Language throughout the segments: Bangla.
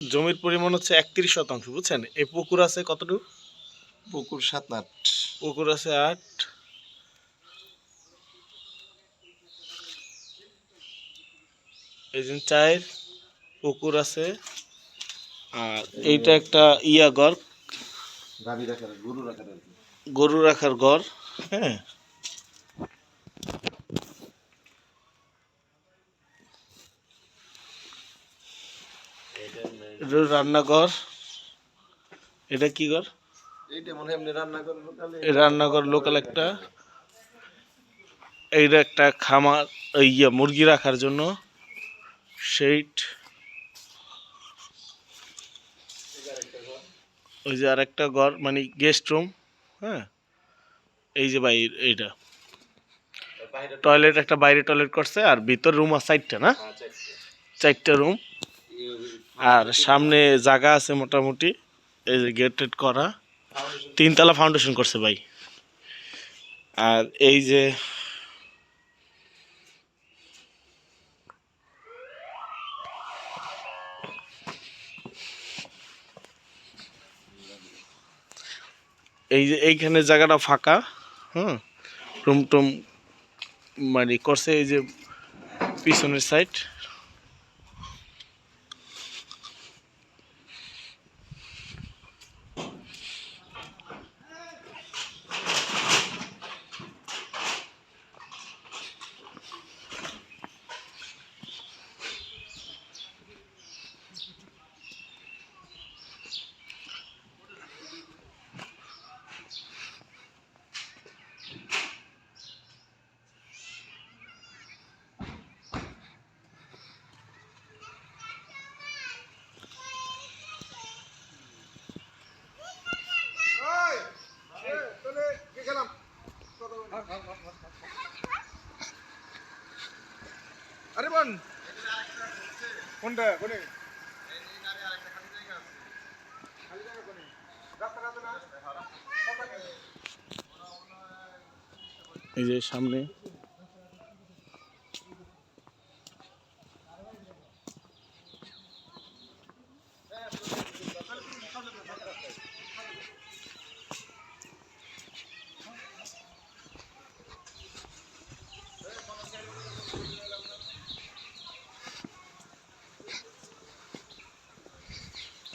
জমির পরিমাণ হচ্ছে একত্রিশ শতাংশ বুঝছেন? এই পুকুর আছে কতটুকু? পুকুর সাত আট। পুকুর আছে আট। এই যে চার পুকুর আছে। আর এইটা একটা ইয়া ঘর। গরু রাখার গরু রাখার ঘর হ্যাঁ। এটা রান্নাঘর। এটা কি ঘর? মনে হয় রান্নাঘর লোকাল। একটা। এইটা একটা খামার ইয়ে মুরগি রাখার জন্য। সেইট। ওই যে আরেকটা ঘর মানে গেস্ট রুম হ্যাঁ? এই যে ভাই এইটা। টয়লেট একটা বাইরে টয়লেট করছে আর ভিতর রুম আছে চারটা না? চারটা। রুম আর সামনে জায়গা আছে মোটামুটি, এই যে গেট টেট করা। তিনতলা ফাউন্ডেশন করছে ভাই। আর এই যে এই যে এইখানে জায়গাটা ফাঁকা, হুম? রুম টুম মানে করছে এই যে পিছনের সাইড আরে বোন। কোনটা? কোনে? এই যে সামনে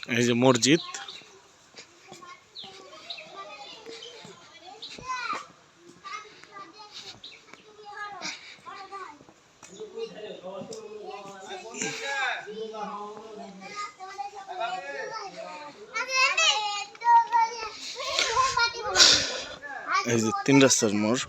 এই যে মসজিদ। এই যে তিন রাস্তার মোড়।